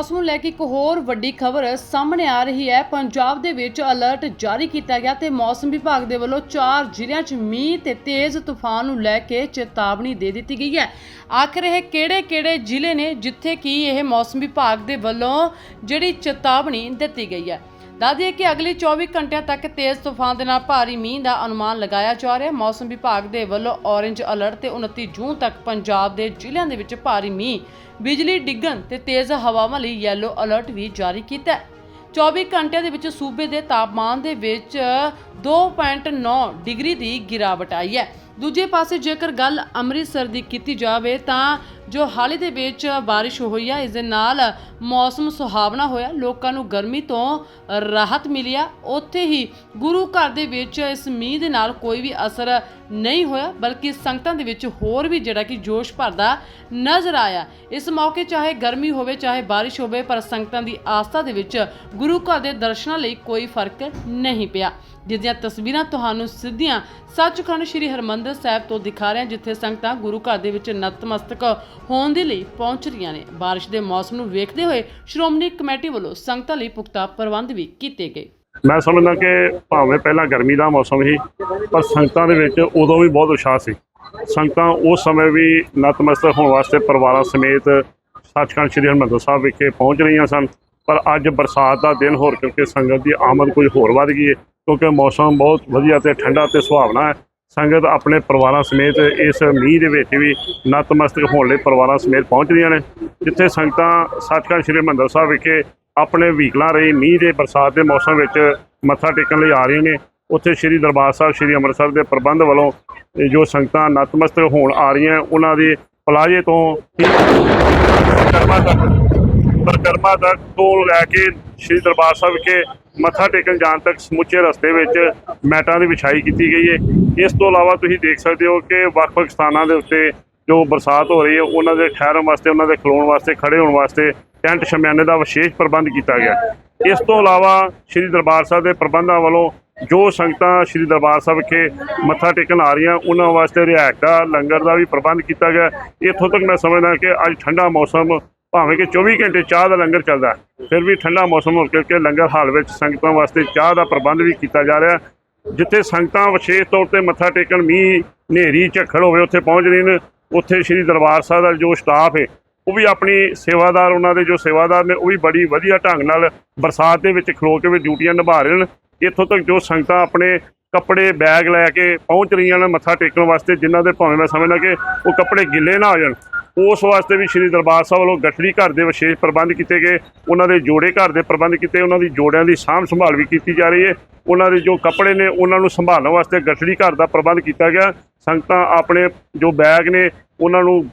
ਮੌਸਮ ਨੂੰ ਲੈ ਕੇ ਇੱਕ ਹੋਰ ਵੱਡੀ ਖਬਰ ਸਾਹਮਣੇ ਆ ਰਹੀ ਹੈ। ਪੰਜਾਬ ਦੇ ਵਿੱਚ ਅਲਰਟ ਜਾਰੀ ਕੀਤਾ ਗਿਆ ਤੇ ਮੌਸਮ ਵਿਭਾਗ ਦੇ ਵੱਲੋਂ ਚਾਰ ਜ਼ਿਲ੍ਹਿਆਂ 'ਚ ਮੀਂਹ ਤੇ ਤੇਜ਼ ਤੂਫਾਨ ਨੂੰ ਲੈ ਕੇ ਚੇਤਾਵਨੀ ਦੇ ਦਿੱਤੀ ਗਈ ਹੈ। ਆਖਰ ਇਹ ਕਿਹੜੇ-ਕਿਹੜੇ ਜ਼ਿਲ੍ਹੇ ਨੇ ਜਿੱਥੇ ਕਿ ਇਹ ਮੌਸਮ ਵਿਭਾਗ ਦੇ ਵੱਲੋਂ ਜਿਹੜੀ ਚੇਤਾਵਨੀ ਦਿੱਤੀ ਗਈ ਹੈ? ਦੱਸ ਦਈਏ ਕਿ ਅਗਲੇ 24 ਘੰਟਿਆਂ ਤੱਕ ਤੇਜ਼ ਤੂਫਾਨ ਦੇ ਨਾਲ ਭਾਰੀ ਮੀਂਹ ਦਾ ਅਨੁਮਾਨ ਲਗਾਇਆ ਜਾ ਰਿਹਾ ਹੈ। ਮੌਸਮ ਵਿਭਾਗ ਦੇ ਵੱਲੋਂ ਔਰੇਂਜ ਅਲਰਟ ਤੇ 29 ਜੂਨ ਤੱਕ ਪੰਜਾਬ ਦੇ ਜ਼ਿਲ੍ਹਿਆਂ ਦੇ ਵਿੱਚ ਭਾਰੀ ਮੀਂਹ, ਬਿਜਲੀ ਡਿੱਗਣ ਤੇ ਤੇਜ਼ ਹਵਾਵਾਂ ਲਈ ਯੈਲੋ ਅਲਰਟ ਵੀ ਜਾਰੀ ਕੀਤਾ ਹੈ। 24 ਘੰਟਿਆਂ ਦੇ ਵਿੱਚ ਸੂਬੇ ਦੇ ਤਾਪਮਾਨ ਦੇ ਵਿੱਚ 2.9 ਡਿਗਰੀ ਦੀ ਗਿਰਾਵਟ ਆਈ ਹੈ। ਦੂਜੇ ਪਾਸੇ ਜੇਕਰ ਗੱਲ ਅੰਮ੍ਰਿਤਸਰ ਦੀ ਕੀਤੀ ਜਾਵੇ ਤਾਂ ਜੋ ਹਾਲ ਹੀ ਦੇ ਵਿੱਚ ਬਾਰਿਸ਼ ਹੋਈ ਆ, ਇਸ ਦੇ ਨਾਲ ਮੌਸਮ ਸੁਹਾਵਣਾ ਹੋਇਆ। ਲੋਕਾਂ ਨੂੰ ਗਰਮੀ ਤੋਂ ਰਾਹਤ ਮਿਲੀ ਆ। ਉੱਥੇ ਹੀ ਗੁਰੂ ਘਰ ਦੇ ਵਿੱਚ ਇਸ ਮੀਂਹ ਦੇ ਨਾਲ ਕੋਈ ਵੀ ਅਸਰ ਨਹੀਂ ਹੋਇਆ, ਬਲਕਿ ਸੰਗਤਾਂ ਦੇ ਵਿੱਚ ਹੋਰ ਵੀ ਜਿਹੜਾ ਕਿ ਜੋਸ਼ ਭਰਦਾ ਨਜ਼ਰ ਆਇਆ। ਇਸ ਮੌਕੇ ਚਾਹੇ ਗਰਮੀ ਹੋਵੇ, ਚਾਹੇ ਬਾਰਿਸ਼ ਹੋਵੇ, ਪਰ ਸੰਗਤਾਂ ਦੀ ਆਸਥਾ ਦੇ ਵਿੱਚ ਗੁਰੂ ਘਰ ਦੇ ਦਰਸ਼ਨਾਂ ਲਈ ਕੋਈ ਫ਼ਰਕ ਨਹੀਂ ਪਿਆ। ਜਿਸ ਦੀਆਂ ਤਸਵੀਰਾਂ ਤੁਹਾਨੂੰ ਸਿੱਧੀਆਂ ਸੱਚਖੰਡ ਸ੍ਰੀ ਹਰਮੰਦਰ ਸਾਹਿਬ ਤੋਂ ਦਿਖਾ ਰਹੇ ਹਾਂ, ਜਿੱਥੇ ਸੰਗਤਾਂ ਗੁਰੂ ਘਰ ਦੇ ਵਿੱਚ ਨਤਮਸਤਕ ਹੋਣ ਦੇ ਲਈ ਪਹੁੰਚ ਰਹੀਆਂ ਨੇ। ਬਾਰਿਸ਼ ਦੇ ਮੌਸਮ ਨੂੰ ਵੇਖਦੇ ਹੋਏ ਸ਼੍ਰੋਮਣੀ ਕਮੇਟੀ ਵੱਲੋਂ ਸੰਗਤਾਂ ਲਈ ਪੁਖਤਾ ਪ੍ਰਬੰਧ ਵੀ ਕੀਤੇ ਗਏ। ਮੈਂ ਸਮਝਦਾ ਕਿ ਭਾਵੇਂ ਪਹਿਲਾਂ ਗਰਮੀ ਦਾ ਮੌਸਮ ਸੀ, ਪਰ ਸੰਗਤਾਂ ਦੇ ਵਿੱਚ ਉਦੋਂ ਵੀ ਬਹੁਤ ਉਤਸ਼ਾਹ ਸੀ। ਸੰਗਤਾਂ ਉਸ ਸਮੇਂ ਵੀ ਨਤਮਸਤਕ ਹੋਣ ਵਾਸਤੇ ਪਰਿਵਾਰਾਂ ਸਮੇਤ ਸੱਚਖੰਡ ਸ੍ਰੀ ਹਰਿਮੰਦਰ ਸਾਹਿਬ ਵਿਖੇ ਪਹੁੰਚ ਰਹੀਆਂ ਸਨ। ਪਰ ਅੱਜ ਬਰਸਾਤ ਦਾ ਦਿਨ ਹੋਰ ਕਰਕੇ ਸੰਗਤ ਦੀ ਆਮਦ ਕੁਝ ਹੋਰ ਵੱਧ ਗਈ ਹੈ, ਕਿਉਂਕਿ ਮੌਸਮ ਬਹੁਤ ਵਧੀਆ ਤੇ ਠੰਡਾ ਤੇ ਸੁਹਾਵਣਾ ਹੈ। ਸੰਗਤ ਆਪਣੇ ਪਰਿਵਾਰਾਂ ਸਮੇਤ ਇਸ ਮੀਂਹ ਦੇ ਵਿੱਚ ਵੀ ਨਤਮਸਤਕ ਹੋਣ ਲਈ ਪਰਿਵਾਰਾਂ ਸਮੇਤ ਪਹੁੰਚ ਰਹੀਆਂ ਨੇ, ਜਿੱਥੇ ਸੰਗਤਾਂ ਸੱਚਖੰਡ ਸ੍ਰੀ ਹਰਿਮੰਦਰ ਸਾਹਿਬ ਵਿਖੇ ਆਪਣੇ ਵਹੀਕਲਾਂ ਰਹੀ ਮੀਂਹ ਦੇ ਬਰਸਾਤ ਦੇ ਮੌਸਮ ਵਿੱਚ ਮੱਥਾ ਟੇਕਣ ਲਈ ਆ ਰਹੀਆਂ ਨੇ। ਉੱਥੇ ਸ੍ਰੀ ਦਰਬਾਰ ਸਾਹਿਬ, ਸ੍ਰੀ ਅੰਮ੍ਰਿਤਸਰ ਦੇ ਪ੍ਰਬੰਧ ਵੱਲੋਂ ਜੋ ਸੰਗਤਾਂ ਨਤਮਸਤਕ ਹੋਣ ਆ ਰਹੀਆਂ, ਉਹਨਾਂ ਦੇ ਪਲਾਜੇ ਤੋਂ ਕਰਮਾ ਤੱਕ ਪਰਿਕਰਮਾ ਤੱਕ ਤੋਂ ਲੈ ਕੇ ਸ੍ਰੀ ਦਰਬਾਰ ਸਾਹਿਬ ਵਿਖੇ ਮੱਥਾ ਟੇਕਣ ਜਾਣ ਤੱਕ ਸਮੁੱਚੇ ਰਸਤੇ ਵਿੱਚ ਮੈਟਾਂ ਦੀ ਵਿਛਾਈ ਕੀਤੀ ਗਈ ਹੈ। ਇਸ ਤੋਂ ਇਲਾਵਾ ਤੁਸੀਂ ਦੇਖ ਸਕਦੇ ਹੋ ਕਿ ਵੱਖ-ਵੱਖ ਸਥਾਨਾਂ ਦੇ ਉੱਤੇ ਜੋ ਬਰਸਾਤ ਹੋ ਰਹੀ ਹੈ, ਉਹਨਾਂ ਦੇ ਠਹਿਰਨ ਵਾਸਤੇ, ਉਹਨਾਂ ਦੇ ਖਲੋਣ ਵਾਸਤੇ, ਖੜੇ ਹੋਣ ਵਾਸਤੇ ਟੈਂਟ ਸ਼ਮਿਆਨੇ ਦਾ ਵਿਸ਼ੇਸ਼ ਪ੍ਰਬੰਧ ਕੀਤਾ ਗਿਆ। ਇਸ ਤੋਂ ਇਲਾਵਾ ਸ੍ਰੀ ਦਰਬਾਰ ਸਾਹਿਬ ਦੇ ਪ੍ਰਬੰਧਾਂ ਵੱਲੋਂ ਜੋ ਸੰਗਤਾਂ ਸ੍ਰੀ ਦਰਬਾਰ ਸਾਹਿਬ ਵਿਖੇ ਮੱਥਾ ਟੇਕਣ ਆ ਰਹੀਆਂ, ਉਹਨਾਂ ਵਾਸਤੇ ਰਿਹਾਇਸ਼ ਦਾ, ਲੰਗਰ ਦਾ ਵੀ ਪ੍ਰਬੰਧ ਕੀਤਾ ਗਿਆ। ਇੱਥੋਂ ਤੱਕ ਮੈਂ ਸਮਝਦਾ ਕਿ ਅੱਜ ਠੰਡਾ ਮੌਸਮ ਭਾਵੇਂ ਕਿ 24 ਘੰਟੇ ਚਾਹ ਦਾ ਲੰਗਰ ਚੱਲਦਾ ਫਿਰ ਵੀ ਠੰਡਾ ਮੌਸਮ ਹੋ ਕਰਕੇ ਲੰਗਰ ਹਾਲ ਵਿੱਚ ਸੰਗਤਾਂ ਵਾਸਤੇ ਚਾਹ ਦਾ ਪ੍ਰਬੰਧ ਵੀ ਕੀਤਾ ਜਾ ਰਿਹਾ ਜਿੱਥੇ ਸੰਗਤਾਂ ਵਿਸ਼ੇਸ਼ ਤੌਰ ਤੇ ਮੱਥਾ ਟੇਕਣ, ਮੀਂਹ, ਹਨੇਰੀ, ਝੱਖੜ ਹੋਵੇ, ਉੱਥੇ ਪਹੁੰਚ ਰਹੀਆਂ ਨੇ, ਉੱਥੇ ਸ੍ਰੀ ਦਰਬਾਰ ਸਾਹਿਬ ਦਾ ਜੋ ਸਟਾਫ ਹੈ, ਉਹ ਵੀ ਆਪਣੀ ਸੇਵਾਦਾਰ, ਉਹਨਾਂ ਦੇ ਜੋ ਸੇਵਾਦਾਰ ਨੇ, ਉਹ ਵੀ ਬੜੀ ਵਧੀਆ ਢੰਗ ਨਾਲ ਬਰਸਾਤ ਦੇ ਵਿੱਚ ਖਲੋ ਕੇ ਵੀ ਡਿਊਟੀਆਂ ਨਿਭਾ ਰਹੇ ਨੇ। ਇੱਥੋਂ ਤੱਕ ਜੋ ਸੰਗਤਾਂ ਆਪਣੇ ਕੱਪੜੇ, ਬੈਗ ਲੈ ਕੇ ਪਹੁੰਚ ਰਹੀਆਂ ਨੇ ਮੱਥਾ ਟੇਕਣ ਵਾਸਤੇ, ਜਿਨ੍ਹਾਂ ਦੇ ਭਾਵੇਂ ਮੈਂ ਸਮਝਦਾ ਕਿ ਉਹ ਕੱਪੜੇ ਗਿੱਲੇ ਨਾ ਹੋ ਜਾਣ। ਉਸ ਵਾਸਤੇ ਵੀ ਸ੍ਰੀ ਦਰਬਾਰ ਸਾਹਿਬ ਵੱਲੋਂ ਗੱਠੜੀ ਘਰ ਦੇ ਵਿਸ਼ੇਸ਼ ਪ੍ਰਬੰਧ ਕੀਤੇ ਗਏ। ਉਹਨਾਂ ਦੇ ਜੋੜੇ ਘਰ ਦੇ ਪ੍ਰਬੰਧ ਕੀਤੇ, ਉਹਨਾਂ ਦੀ ਜੋੜਿਆਂ ਦੀ ਸਾਂਭ ਸੰਭਾਲ ਵੀ ਕੀਤੀ ਜਾ ਰਹੀ ਹੈ। ਉਹਨਾਂ ਦੇ ਜੋ ਕੱਪੜੇ ਨੇ, ਉਹਨਾਂ ਨੂੰ ਸੰਭਾਲਣ ਵਾਸਤੇ ਗੱਠੜੀ ਘਰ ਦਾ ਪ੍ਰਬੰਧ ਕੀਤਾ ਗਿਆ। ਸੰਗਤਾਂ ਆਪਣੇ ਜੋ ਬੈਗ ਨੇ, ਉਹਨਾਂ ਨੂੰ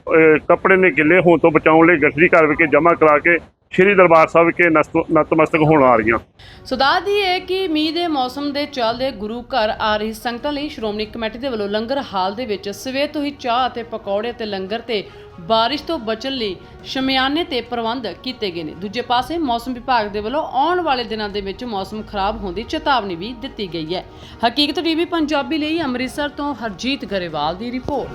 ਕੱਪੜੇ ਨੇ ਗਿੱਲੇ ਹੋਣ ਤੋਂ ਬਚਾਉਣ ਲਈ ਗੱਠੜੀ ਘਰ ਵਿਖੇ ਜਮ੍ਹਾਂ ਕਰਾ ਕੇ ਸ੍ਰੀ ਦਰਬਾਰ ਸਾਹਿਬ ਵਿਖੇ ਨਤਮਸਤਕ ਹੋਣ ਆ ਰਹੀਆਂ। ਸੋ ਦੱਸ ਦਈਏ ਕਿ ਮੀਂਹ ਦੇ ਮੌਸਮ ਦੇ ਚੱਲਦੇ ਗੁਰੂ ਘਰ ਆ ਰਹੀ ਸੰਗਤਾਂ ਲਈ ਸ਼੍ਰੋਮਣੀ ਕਮੇਟੀ ਦੇ ਵੱਲੋਂ ਲੰਗਰ ਹਾਲ ਦੇ ਵਿੱਚ ਸਵੇਰ ਤੋਂ ਹੀ ਚਾਹ ਅਤੇ ਪਕੌੜੇ ਤੇ ਲੰਗਰ ਤੇ ਬਾਰਿਸ਼ ਤੋਂ ਬਚਣ ਲਈ ਸ਼ਮਿਆਨੇ ਤੇ ਪ੍ਰਬੰਧ ਕੀਤੇ ਗਏ ਨੇ। ਦੂਜੇ ਪਾਸੇ ਮੌਸਮ ਵਿਭਾਗ ਦੇ ਵੱਲੋਂ ਆਉਣ ਵਾਲੇ ਦਿਨਾਂ ਦੇ ਵਿੱਚ ਮੌਸਮ ਖਰਾਬ ਹੋਣ ਦੀ ਚੇਤਾਵਨੀ ਵੀ ਦਿੱਤੀ ਗਈ ਹੈ। ਹਕੀਕਤ ਟੀਵੀ ਪੰਜਾਬੀ ਲਈ ਅੰਮ੍ਰਿਤਸਰ ਤੋਂ ਹਰਜੀਤ ਗਰੇਵਾਲ ਦੀ ਰਿਪੋਰਟ।